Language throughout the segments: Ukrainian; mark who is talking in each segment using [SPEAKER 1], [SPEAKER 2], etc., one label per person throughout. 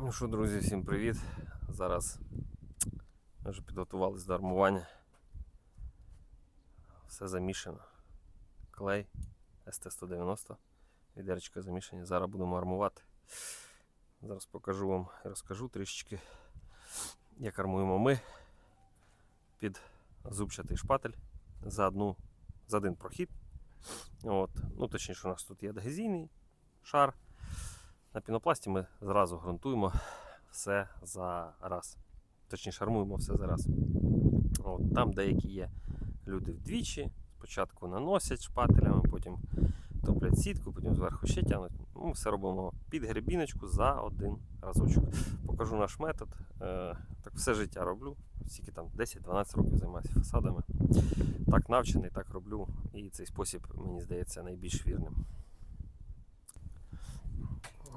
[SPEAKER 1] Ну що, друзі, всім привіт. Зараз ми вже підготувалися до армування. Все замішано. Клей СТ-190. Відерчика замішані. Зараз будемо армувати. Зараз покажу вам і розкажу трішечки, як армуємо ми під зубчатий шпатель за, одну, за один прохід. От. Ну, точніше, у нас тут є адгезійний шар. На пінопласті ми зразу ґрунтуємо все за раз. Точніше, армуємо все за раз. От, там деякі є люди вдвічі. Спочатку наносять шпателями, потім топлять сітку, потім зверху ще тягнуть. Ну, Ми все робимо під гребіночку за один разочок. Покажу наш метод. Е, так все життя роблю. Скільки там 10-12 років займаюся фасадами. Так навчений, так роблю. І цей спосіб, мені здається, найбільш вірним.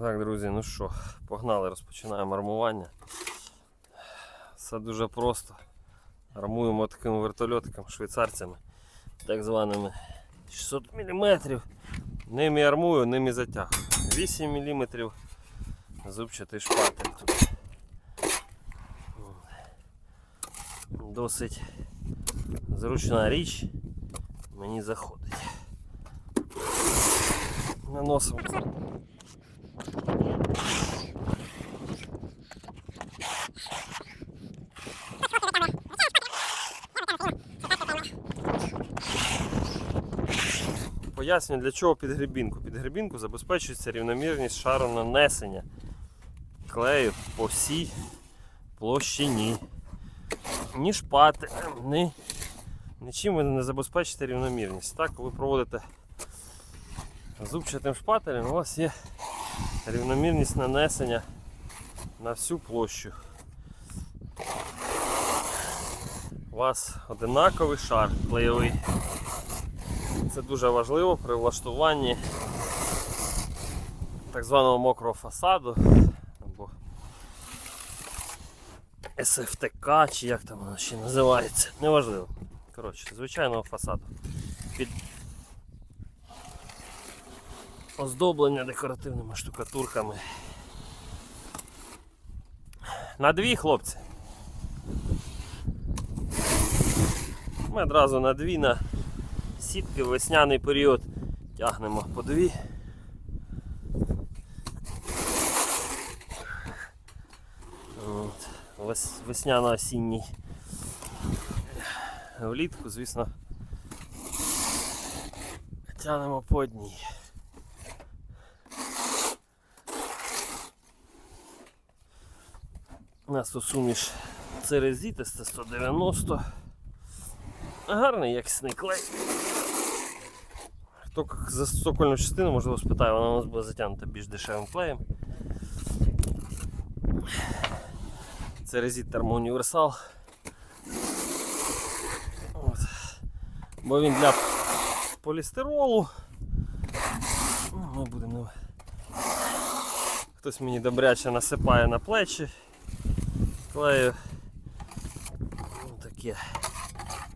[SPEAKER 1] Так, друзі, ну що, погнали, розпочинаємо армування. Все дуже просто. Армуємо такими вертольотиками, швейцарцями, так званими 600 мм. Ними армую, ними затягую. 8 мм зубчатий шпатель тут. Досить зручна річ. Мені заходить. Наносимо. Поясню, для чого під грибінку. Під грибінку забезпечується рівномірність шару нанесення клею по всій площині. Ні шпати, ні, нічим ви не забезпечите рівномірність. Так, коли проводите зубчатим шпателем, у вас є рівномірність нанесення на всю площу. У вас одинаковий шар клеєвий. Це дуже важливо при влаштуванні так званого мокрого фасаду або СФТК, чи як там воно ще називається. Неважливо. Коротше, звичайного фасаду. Під оздоблення декоративними штукатурками. На дві хлопці. Ми одразу на дві на сітки в весняний період тягнемо по дві. От. Вес- Весняно-осінній. Влітку, звісно, тягнемо по одній. У нас тут суміш Церезіт СТ-190. Гарний якісний клей. Хто за сокольну частину, можливо, спитає, вона у нас буде затягнута більш дешевим клеєм. Це резит термоуніверсал. Бо він для полістиролу. Ну, Ми будемо. Хтось мені добряче насипає на плечі. Клею. Ну, таке.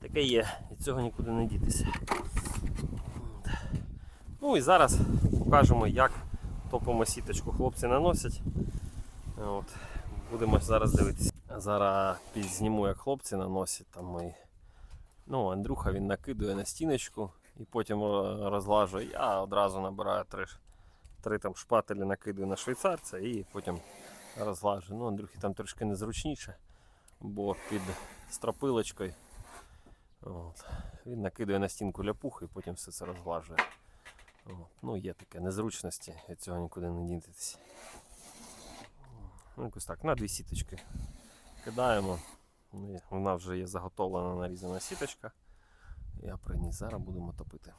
[SPEAKER 1] Таке є, від цього нікуди не дітися. Ну і зараз покажемо, як топимо сіточку хлопці наносять. От. Будемо зараз дивитися. Зараз підзніму, як хлопці наносять там мої. Ну, Андрюха він накидує на стіночку і потім е, розлажує. Я одразу набираю три, три там шпателі, накидую на швейцарця і потім розлажую. Ну, Андрюхі там трошки незручніше, бо під стропилочкою От. Він накидує на стінку ляпуху і потім все це розглажує. Ну, є таке незручності, від цього нікуди не дінетися. Ну, якось так, на дві сіточки кидаємо. Ну, Вона вже є заготовлена нарізана сіточка. Я приніс, зараз будемо топити.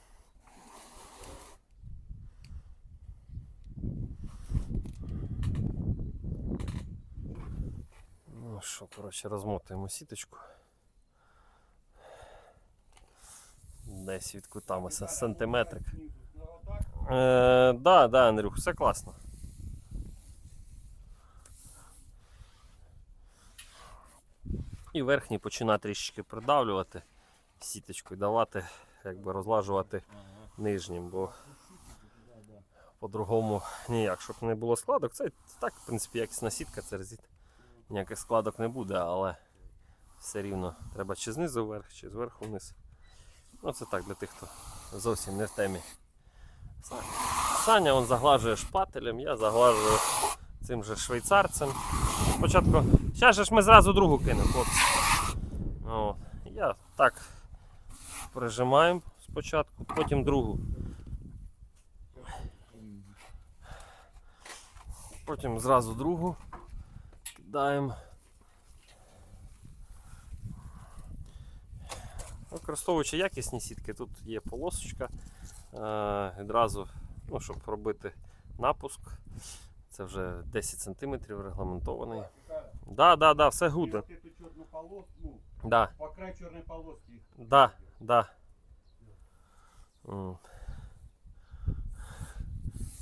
[SPEAKER 1] Ну що, коротше, розмотуємо сіточку. Десь від кута сантиметрик. Е, да, да, Андрюх, все класно. І верхній починати трішечки придавлювати сіточкою, давати, якби розлажувати нижнім, бо по-другому ніяк, щоб не було складок. Це так, в принципі, якісна сітка, це резит. Ніяких складок не буде, але все рівно треба чи знизу вверх, чи зверху вниз. Ну це так для тих, хто зовсім не в темі. Саня он заглажує шпателем, я заглажую цим же швейцарцем. Спочатку. Зараз же ж ми зразу другу кинемо, хлопці. О, я так прижимаємо спочатку, потім другу. Потім зразу другу кидаємо. Використовуючи якісні сітки, тут є полосочка. Е, відразу, ну, щоб робити напуск. Це вже 10 см регламентований. Да, да, да, все гуде. Да,
[SPEAKER 2] по краю черной полоски.
[SPEAKER 1] да, да.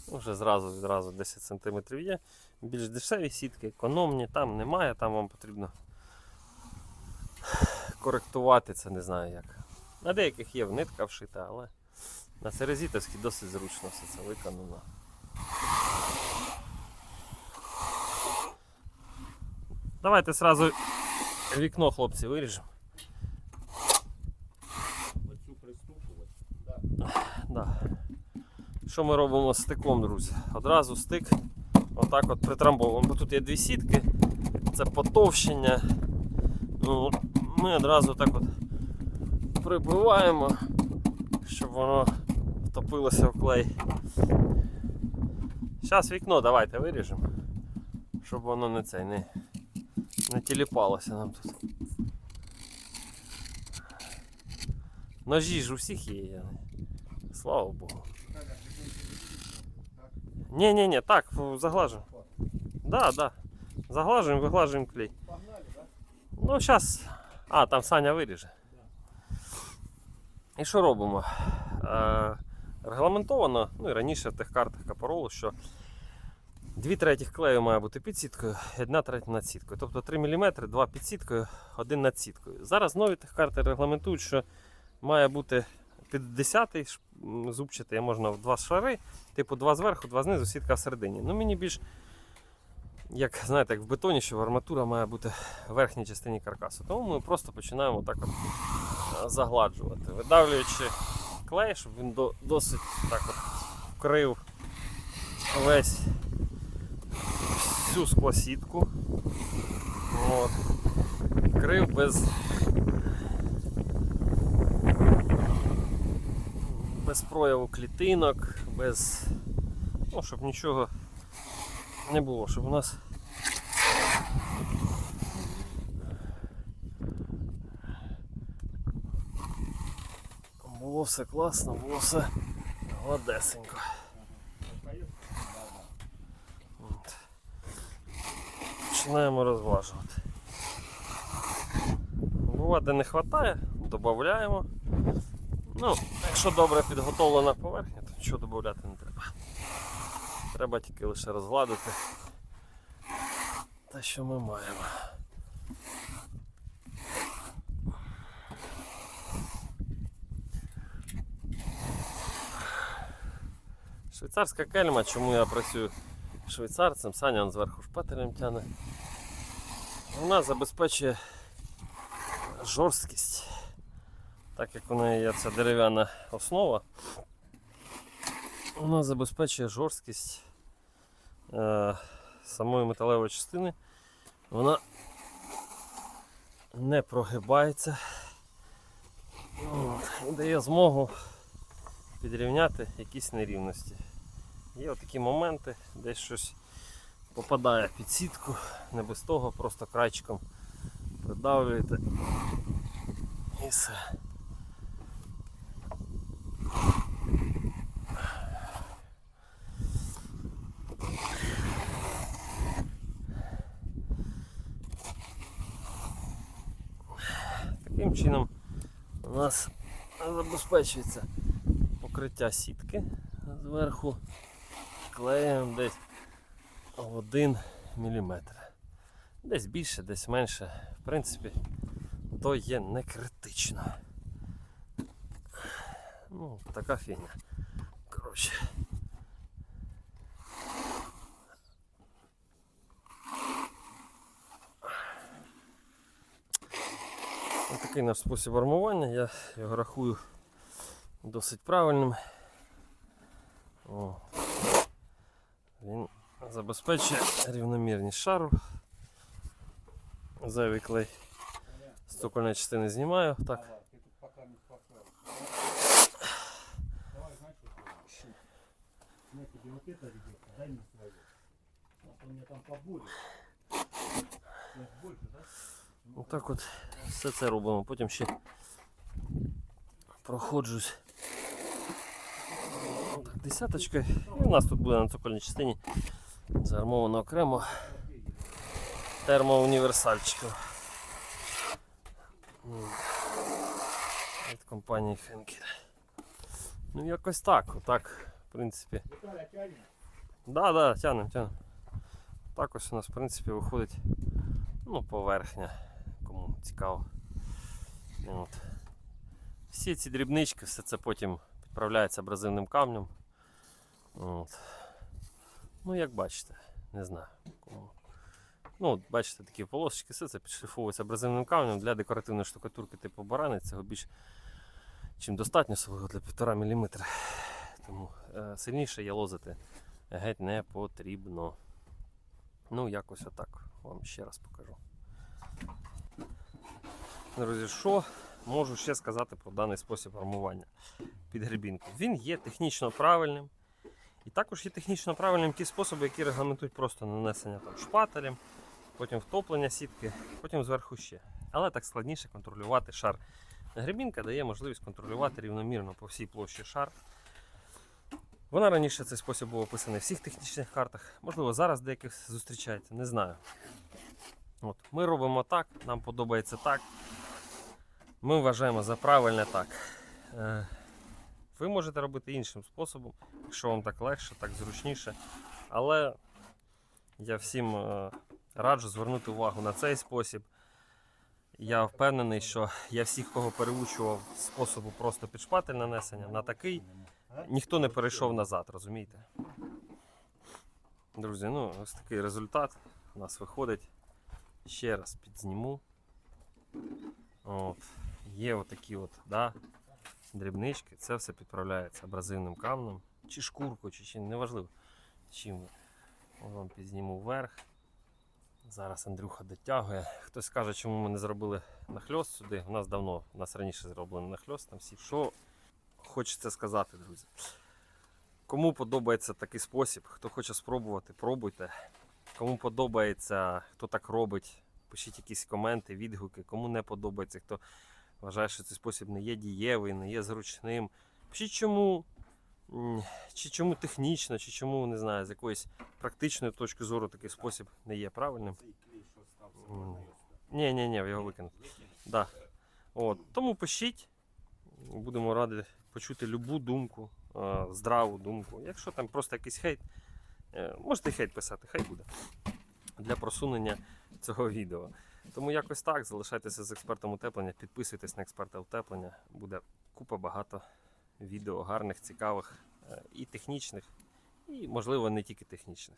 [SPEAKER 1] Вже зразу відразу 10 см є. Більш дешеві сітки, економні, там немає, там вам потрібно коректувати це, не знаю як. На деяких є нитка вшита, але на серезітовській досить зручно все це виконано. Давайте сразу вікно, хлопці, виріжемо. Да. Що ми робимо з стиком, друзі? Одразу стик отак от притрамбовуємо. Бо тут є дві сітки, це потовщення. Ну, ми одразу так от прибиваємо, щоб воно втопилося в клей. Зараз вікно давайте виріжемо, щоб воно не цей не, не тіліпалося нам тут. Ножі ж у всіх є. Слава Богу. Ні, ні, ні, так, заглажуємо. Да, да. Заглажуємо, виглажуємо клей.
[SPEAKER 2] Погнали, да?
[SPEAKER 1] Ну, зараз. А, там Саня виріже. І що робимо? Е, регламентовано, ну і раніше в тих картах Капаролу, що 2 третіх клею має бути під сіткою, 1 третя над сіткою. Тобто 3 мм, 2 під сіткою, 1 над сіткою. Зараз нові тих карти регламентують, що має бути під 10 зубчатий, можна в два шари, типу 2 зверху, 2 знизу, сітка всередині. Ну мені більш як знаєте, як в бетоні, що арматура має бути в верхній частині каркасу. Тому ми просто починаємо так от е, загладжувати, видавлюючи клей, щоб він до, досить так от вкрив весь всю склосітку. От. Вкрив без. Без прояву клітинок, без. Ну, щоб нічого не було, щоб у нас було все класно, було все гладесенько. Починаємо розважувати. Буває, де не вистачає, додаємо. Ну, якщо добре підготовлена поверхня, то нічого додати не треба. Треба тільки лише розгладити те, що ми маємо. Швейцарська кельма, чому я працюю швейцарцем, Саня он зверху шпателем тяне. Вона забезпечує жорсткість, так як у неї є ця дерев'яна основа, вона забезпечує жорсткість е, самої металевої частини. Вона не прогибається і дає змогу підрівняти якісь нерівності. Є такі моменти, десь щось попадає під сітку, не без того, просто крайчиком придавлюєте і все. Чином у нас забезпечується покриття сітки зверху клеєм десь в 1 мм. Десь більше, десь менше. В принципі, то є не критично. Ну, така фігня. Коротше. Такий наш спосіб армування, я його рахую досить правильним. О. Він забезпечує рівномірність шару. Зайвий клей з частини знімаю. Так,
[SPEAKER 2] дай мне свое. А то меня там. Сейчас больше, да?
[SPEAKER 1] Отак от все це робимо. Потім ще проходжусь так, десяточкою. І у нас тут буде на цокольній частині заармовано окремо термоуніверсальчиком. Від компанії Henkel. Ну якось так, отак, в принципі. Да, да, тянем, тянем. Так ось у нас, в принципі, виходить ну, поверхня, кому цікаво. От. Всі ці дрібнички, все це потім підправляється абразивним камнем. От. Ну, як бачите, не знаю. Кому. Ну, бачите, такі полосочки, все це підшліфовується абразивним камнем для декоративної штукатурки типу барани. Цього більш чим достатньо свого для 1,5 мм. Тому е, сильніше ялозити геть не потрібно. Ну, якось отак вам ще раз покажу. Друзі, що можу ще сказати про даний спосіб армування під грибінку? Він є технічно правильним. І також є технічно правильним ті способи, які регламентують просто нанесення там, шпателем, потім втоплення сітки, потім зверху ще. Але так складніше контролювати шар. Грибінка дає можливість контролювати рівномірно по всій площі шар. Вона раніше цей спосіб був описаний в всіх технічних картах. Можливо, зараз деяких зустрічається, не знаю. От, ми робимо так, нам подобається так. Ми вважаємо за правильне так. Е, ви можете робити іншим способом, якщо вам так легше, так зручніше. Але я всім е, раджу звернути увагу на цей спосіб. Я впевнений, що я всіх, кого переучував способу просто під нанесення, на такий ніхто не перейшов назад, розумієте? Друзі, ну ось такий результат у нас виходить. Ще раз підзніму. От. Є отакі от, да, дрібнички. Це все підправляється абразивним камнем, чи шкуркою, чи чим, неважливо. Чим вам підзніму вверх. Зараз Андрюха дотягує. Хтось скаже, чому ми не зробили нахльост сюди. У нас давно, у нас раніше зроблено нахльост. Там всі. Що хочеться сказати, друзі. Кому подобається такий спосіб, хто хоче спробувати, пробуйте. Кому подобається, хто так робить, пишіть якісь коменти, відгуки. Кому не подобається, хто вважає, що цей спосіб не є дієвий, не є зручним. Пишіть чому, чи чому технічно, чи чому, не знаю, з якоїсь практичної точки зору такий спосіб не є правильним. Ні, ні, ні, його викинути. Да. От. Тому пишіть. Будемо раді почути любу думку, здраву думку. Якщо там просто якийсь хейт, е, можете хейт писати, хай буде. Для просунення цього відео. Тому якось так, залишайтеся з експертом утеплення, підписуйтесь на експерта утеплення. Буде купа багато відео гарних, цікавих е, і технічних, і, можливо, не тільки технічних.